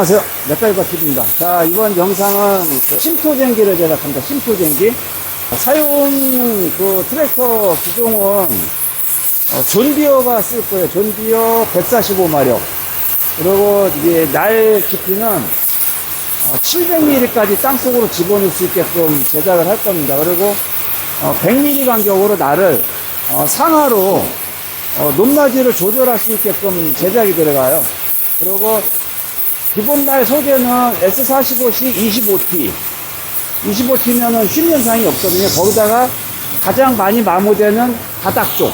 안녕하세요. 메탈바팁입니다. 자, 이번 영상은 그 심토쟁기를 제작합니다. 심토쟁기. 사용 그 트랙터 기종은 어, 존디어가 쓸 거예요. 존디어 145마력. 그리고 이게 날 깊이는 어, 700mm까지 땅속으로 집어넣을 수 있게끔 제작을 할 겁니다. 그리고 어, 100mm 간격으로 날을 어, 상하로 어, 높낮이를 조절할 수 있게끔 제작이 들어가요. 그리고 기본 날 소재는 S45C 25T. 25T면은 쉼 현상이 없거든요. 거기다가 가장 많이 마모되는 바닥 쪽.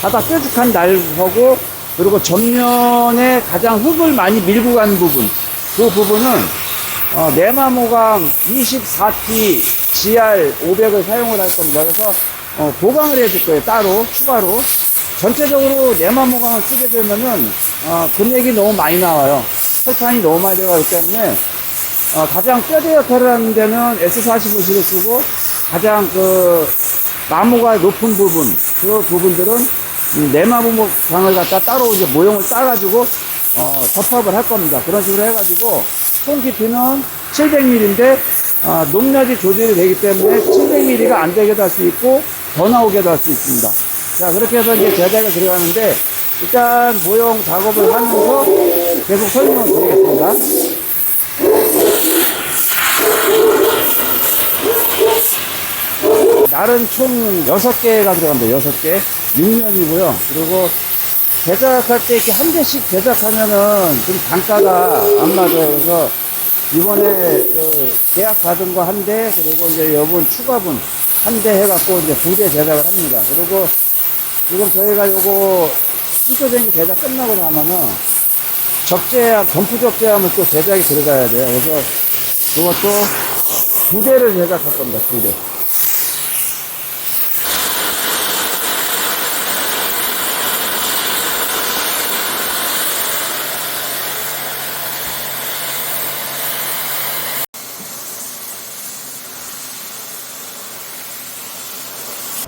바닥 뾰족한 날하고, 그리고 전면에 가장 흙을 많이 밀고 간 부분. 그 부분은, 어, 네마모강 24T GR 500을 사용을 할 겁니다. 그래서, 어, 보강을 해줄 거예요. 따로, 추가로. 전체적으로 네마모강을 쓰게 되면은, 어, 금액이 너무 많이 나와요. 설탕이 너무 많이 들어가기 때문에 어, 가장 뼈대 역할을 하는 데는 S45C를 쓰고 가장 그 나무가 높은 부분 그 부분들은 이 내마무 강을 갖다 따로 이제 모형을 따가지고 어, 접합을 할 겁니다. 그런 식으로 해가지고 총 깊이는 700mm인데 어, 높낮이 조절이 되기 때문에 700mm가 안 되게도 할수 있고 더 나오게도 할수 있습니다. 자 그렇게 해서 이제 제작에 들어가는데 일단 모형 작업을 하면서 계속 설명을 드리겠습니다. 날은 총 6개가 들어갑니다. 6개. 6년이고요. 그리고 제작할 때 이렇게 한 대씩 제작하면은 좀 단가가 안 맞아요. 그래서 이번에 그 계약 받은 거 한 대, 그리고 이제 여분 추가분 한 대 해갖고 이제 두 대 제작을 합니다. 그리고 지금 저희가 요거 수소쟁이 제작 끝나고 나면은 적재함, 점프 적재함을 또 제작이 들어가야 돼요. 그래서 그것도 두 대를 제작할 겁니다. 두 대.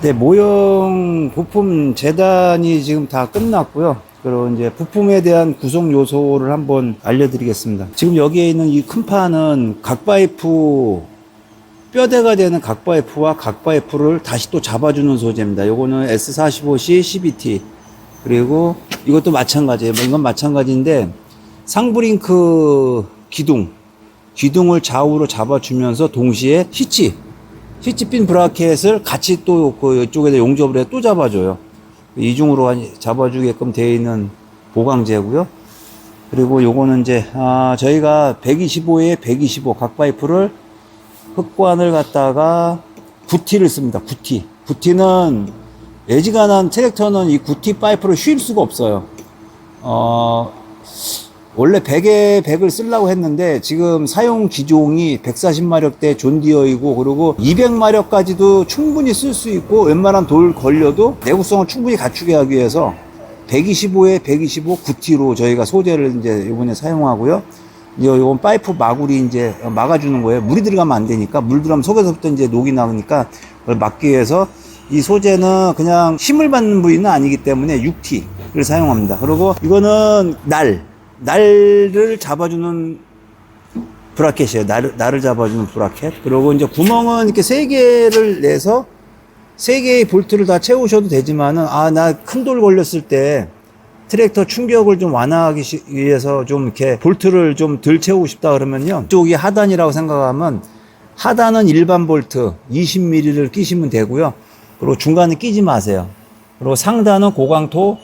네, 모형 부품 재단이 지금 다 끝났고요. 그리고 이제 부품에 대한 구성 요소를 한번 알려드리겠습니다. 지금 여기에 있는 이 큰 판은 각바이프 뼈대가 되는 각바이프와 각바이프를 다시 또 잡아주는 소재입니다. 요거는 S45C CBT 그리고 이것도 마찬가지예요. 뭐 이건 마찬가지인데 상브링크 기둥 기둥을 좌우로 잡아주면서 동시에 히치 히치핀 브라켓을 같이 또 그 이쪽에다 용접을 해 또 잡아줘요. 이중으로 한- 잡아주게끔 되어 있는 보강재고요. 그리고 요거는 이제 아 저희가 125에 125 각 파이프를 흑관을 갖다가 구티를 씁니다. 구티. 구티는 애지간한 트랙터는 이 구티 파이프를 쉴 수가 없어요. 어, 원래 100에 100을 쓰려고 했는데 지금 사용 기종이 140마력대 존디어이고 그리고 200마력까지도 충분히 쓸 수 있고 웬만한 돌 걸려도 내구성을 충분히 갖추게 하기 위해서 125에 125 구티로 저희가 소재를 이제 이번에 사용하고요. 이 요건 파이프 마구리 이제 막아주는 거예요. 물이 들어가면 안 되니까 물 들어가면 속에서부터 이제 녹이 나오니까 그걸 막기 위해서 이 소재는 그냥 힘을 받는 부위는 아니기 때문에 6T를 사용합니다. 그리고 이거는 날, 날을 잡아주는 브라켓이에요. 날, 날을 잡아주는 브라켓. 그리고 이제 구멍은 이렇게 세 개를 내서 세 개의 볼트를 다 채우셔도 되지만은, 아, 나 큰 돌 걸렸을 때 트랙터 충격을 좀 완화하기 시- 위해서 좀 이렇게 볼트를 좀 덜 채우고 싶다 그러면요. 이쪽이 하단이라고 생각하면 하단은 일반 볼트 20mm를 끼시면 되고요. 그리고 중간에 끼지 마세요. 그리고 상단은 고강토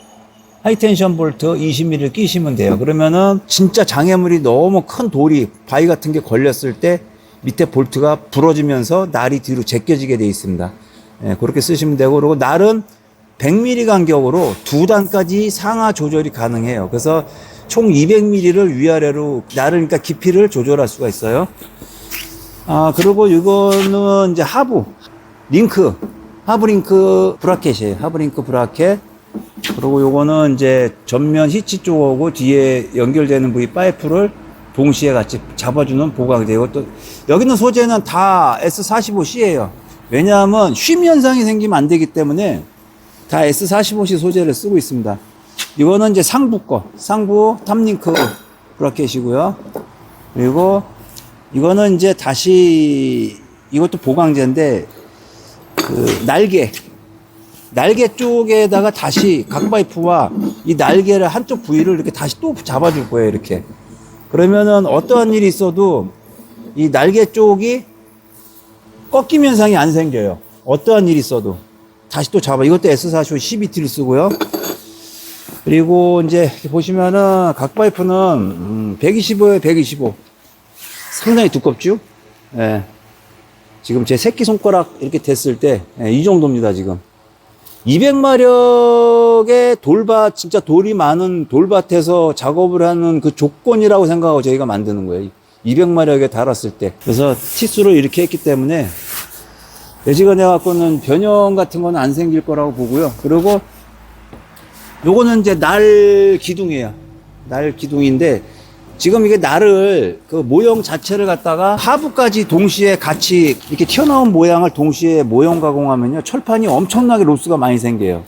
하이텐션 볼트 20mm 끼시면 돼요. 그러면은 진짜 장애물이 너무 큰 돌이 바위 같은 게 걸렸을 때 밑에 볼트가 부러지면서 날이 뒤로 제껴지게 돼 있습니다. 예, 그렇게 쓰시면 되고 그리고 날은 100mm 간격으로 두 단까지 상하 조절이 가능해요. 그래서 총 200mm를 위아래로 날을 그러니까 깊이를 조절할 수가 있어요. 아 그리고 이거는 이제 하부 링크 하브링크 브라켓이에요. 하브링크 브라켓. 그리고 요거는 이제 전면 히치 쪽하고 뒤에 연결되는 부위 파이프를 동시에 같이 잡아주는 보강되고 또 여기는 소재는 다 S45C예요. 왜냐하면 쉼 현상이 생기면 안 되기 때문에 다 S45C 소재를 쓰고 있습니다. 이거는 이제 상부 거, 상부 탑링크 브라켓이고요. 그리고 이거는 이제 다시 이것도 보강제인데 그 날개 날개 쪽에다가 다시 각파이프와 이 날개를 한쪽 부위를 이렇게 다시 또 잡아줄 거예요 이렇게. 그러면은 어떠한 일이 있어도 이 날개 쪽이 꺾임 현상이 안 생겨요. 어떠한 일이 있어도. 다시 또 잡아. 이것도 S45 12T를 쓰고요. 그리고 이제 보시면은 각파이프는 음, 125에 125 상당히 두껍죠? 예. 지금 제 새끼 손가락 이렇게 됐을 때 예, 이 정도입니다 지금 200마력의 돌밭 진짜 돌이 많은 돌밭에서 작업을 하는 그 조건이라고 생각하고 저희가 만드는 거예요. 200마력에 달았을 때. 그래서 티수를 이렇게 했기 때문에 여지간해 갖고는 변형 같은 건 안 생길 거라고 보고요. 그리고 요거는 이제 날 기둥이에요. 날 기둥인데 지금 이게 날을 그 모형 자체를 갖다가 하부까지 동시에 같이 이렇게 튀어나온 모양을 동시에 모형 가공하면요 철판이 엄청나게 로스가 많이 생겨요.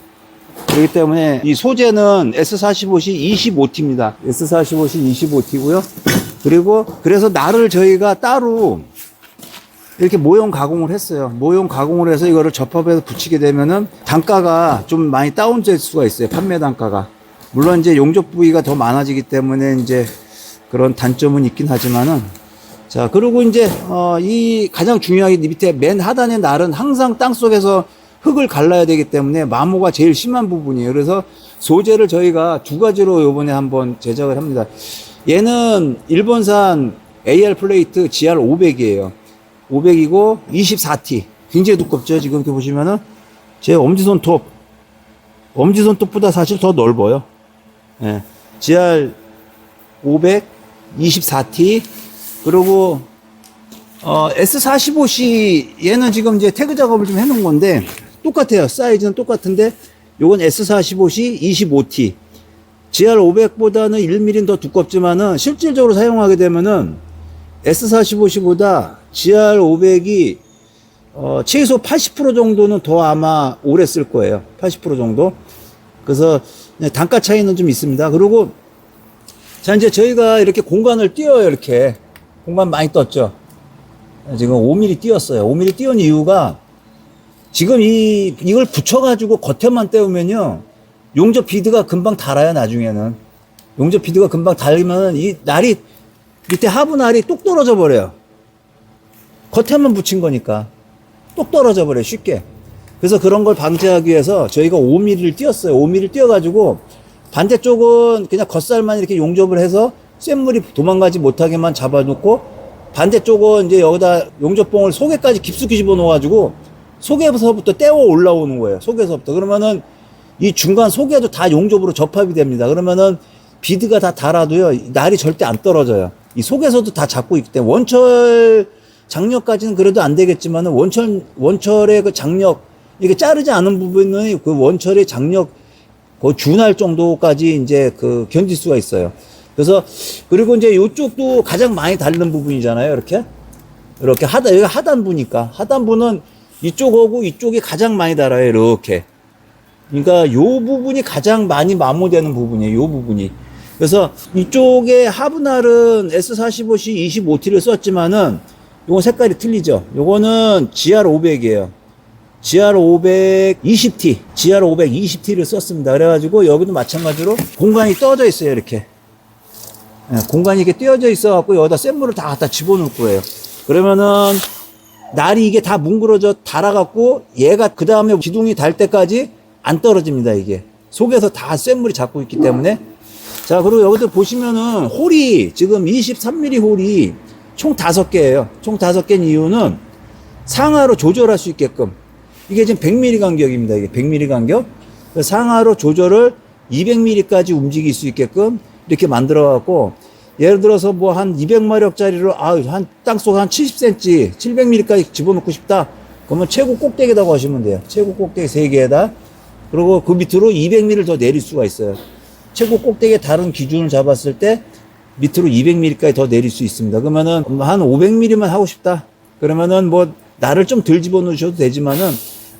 그렇기 때문에 이 소재는 S45C 25T입니다. S45C 25T고요. 그리고 그래서 날을 저희가 따로 이렇게 모형 가공을 했어요. 모형 가공을 해서 이거를 접합해서 붙이게 되면은 단가가 좀 많이 다운될 수가 있어요. 판매 단가가. 물론 이제 용접 부위가 더 많아지기 때문에 이제 그런 단점은 있긴 하지만은 자, 그리고 이제 어, 이 가장 중요하게 이 밑에 맨 하단의 날은 항상 땅 속에서 흙을 갈라야 되기 때문에 마모가 제일 심한 부분이에요. 그래서 소재를 저희가 두 가지로 요번에 한번 제작을 합니다. 얘는 일본산 AR 플레이트 GR 500이에요. 500이고 24T. 굉장히 두껍죠. 지금 이렇게 보시면은 제 엄지손톱, 엄지손톱보다 사실 더 넓어요. 예. GR 500, 24T. 그리고 어, S45C 얘는 지금 이제 태그 작업을 좀 해놓은 건데 똑같아요. 사이즈는 똑같은데 요건 S45C 25T. GR500보다는 1mm 더 두껍지만은 실질적으로 사용하게 되면은 S45C보다 GR500이 어, 최소 80% 정도는 더 아마 오래 쓸 거예요. 80% 정도. 그래서 단가 차이는 좀 있습니다. 그리고 자 이제 저희가 이렇게 공간을 띄어요. 이렇게 공간 많이 떴죠. 지금 5mm 띄었어요. 5mm 띄운 이유가 지금 이 이걸 붙여가지고 겉에만 떼우면요 용접 비드가 금방 달아요. 나중에는 용접 비드가 금방 달리면 이 날이 밑에 하부 날이 똑 떨어져 버려요. 겉에만 붙인 거니까 똑 떨어져 버려요. 쉽게. 그래서 그런 걸 방지하기 위해서 저희가 5mm를 띄었어요. 5mm 띄어가지고 반대쪽은 그냥 겉살만 이렇게 용접을 해서 쇳물이 도망가지 못하게만 잡아놓고 반대쪽은 이제 여기다 용접봉을 속에까지 깊숙이 집어넣어가지고 속에서부터 떼어 올라오는 거예요. 속에서부터. 그러면은 이 중간 속에도 다 용접으로 접합이 됩니다. 그러면은 비드가 다 달아도요, 날이 절대 안 떨어져요. 이 속에서도 다 잡고 있기 때문에 원철 장력까지는 그래도 안 되겠지만은 원철, 원철의 그 장력, 이게 자르지 않은 부분은 그 원철의 장력, 그 준할 정도까지 이제 그 견딜 수가 있어요. 그래서, 그리고 이제 이쪽도 가장 많이 닳는 부분이잖아요. 이렇게. 이렇게 하단, 여기 하단부니까. 하단부는 이쪽하고 이쪽이 가장 많이 달아요. 이렇게. 그러니까 요 부분이 가장 많이 마모되는 부분이에요. 요 부분이. 그래서 이쪽에 하부날은 S45C 25T를 썼지만은 요건 색깔이 틀리죠. 요거는 GR500이에요. GR500 20T, GR500 20T를 썼습니다. 그래가지고 여기도 마찬가지로 공간이 떠져 있어요. 이렇게. 예, 공간이 이렇게 띄어져 있어갖고 여기다 샘물을 다 갖다 집어넣을 거예요. 그러면은 날이 이게 다 뭉그러져 달아갖고 얘가 그 다음에 기둥이 달 때까지 안 떨어집니다. 이게 속에서 다 쇳물이 잡고 있기 때문에 자 그리고 여기서 보시면은 홀이 지금 23mm 홀이 총 다섯 개예요. 총 다섯 개인 이유는 상하로 조절할 수 있게끔 이게 지금 100mm 간격입니다. 이게 100mm 간격 상하로 조절을 200mm까지 움직일 수 있게끔 이렇게 만들어 갖고 예를 들어서 뭐 한 200마력짜리로 아한 땅속 한 70cm, 700mm까지 집어넣고 싶다. 그러면 최고 꼭대기다고 하시면 돼요. 최고 꼭대기 세 개에다 그리고 그 밑으로 200mm를 더 내릴 수가 있어요. 최고 꼭대기에 다른 기준을 잡았을 때 밑으로 200mm까지 더 내릴 수 있습니다. 그러면은 한 500mm만 하고 싶다. 그러면은 뭐 나를 좀 덜 집어넣으셔도 되지만은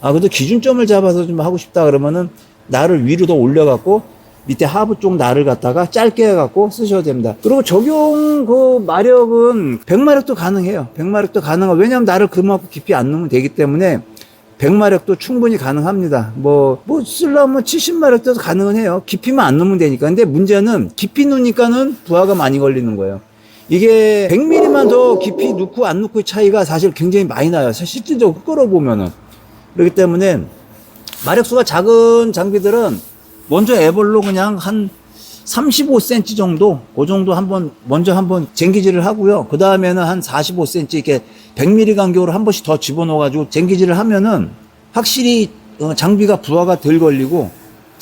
아 그래도 기준점을 잡아서 좀 하고 싶다 그러면은 나를 위로 더 올려갖고 밑에 하부 쪽 날을 갖다가 짧게 해갖고 쓰셔도 됩니다. 그리고 적용 그 마력은 100마력도 가능해요. 100마력도 가능하고 왜냐하면 날을 그만큼 깊이 안 넣으면 되기 때문에 100마력도 충분히 가능합니다. 뭐, 뭐, 쓰려면 70마력도 가능은 해요. 깊이만 안 넣으면 되니까. 근데 문제는 깊이 넣으니까는 부하가 많이 걸리는 거예요. 이게 100mm만 더 깊이 넣고 안 넣고의 차이가 사실 굉장히 많이 나요. 실질적으로 끌어보면은. 그렇기 때문에 마력수가 작은 장비들은 먼저 애벌로 그냥 한 35cm 정도, 그 정도 한번, 먼저 한번 쟁기질을 하고요. 그 다음에는 한 45cm 이렇게 100mm 간격으로 한 번씩 더 집어넣어가지고 쟁기질을 하면은 확실히 어, 장비가 부하가 덜 걸리고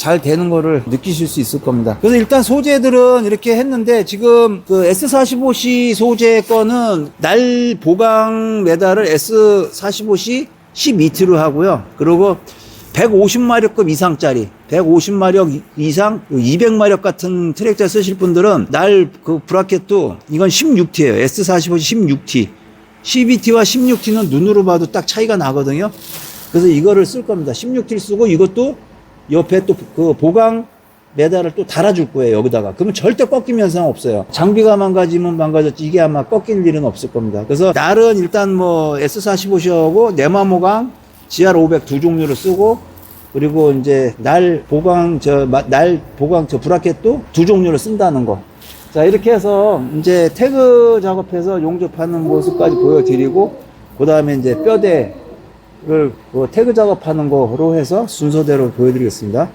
잘 되는 거를 느끼실 수 있을 겁니다. 그래서 일단 소재들은 이렇게 했는데 지금 그 S45C 소재 거는 날 보강 메달을 S45C 12T로 하고요. 그리고 150마력급 이상짜리, 150마력 이상, 200마력 같은 트랙터 쓰실 분들은 날 그 브라켓도 이건 16T예요. S45C 16T. 12T와 16T는 눈으로 봐도 딱 차이가 나거든요. 그래서 이거를 쓸 겁니다. 16T를 쓰고 이것도 옆에 또 그 보강 메달을 또 달아줄 거예요, 여기다가. 그러면 절대 꺾임 현상 없어요. 장비가 망가지면 망가졌지, 이게 아마 꺾일 일은 없을 겁니다. 그래서 날은 일단 뭐 S45시하고 네마모강, GR500 두 종류를 쓰고, 그리고 이제 날 보강, 저, 마- 날 보강, 저 브라켓도 두 종류를 쓴다는 거. 자, 이렇게 해서 이제 태그 작업해서 용접하는 모습까지 보여드리고, 그 다음에 이제 뼈대를 그 태그 작업하는 거로 해서 순서대로 보여드리겠습니다.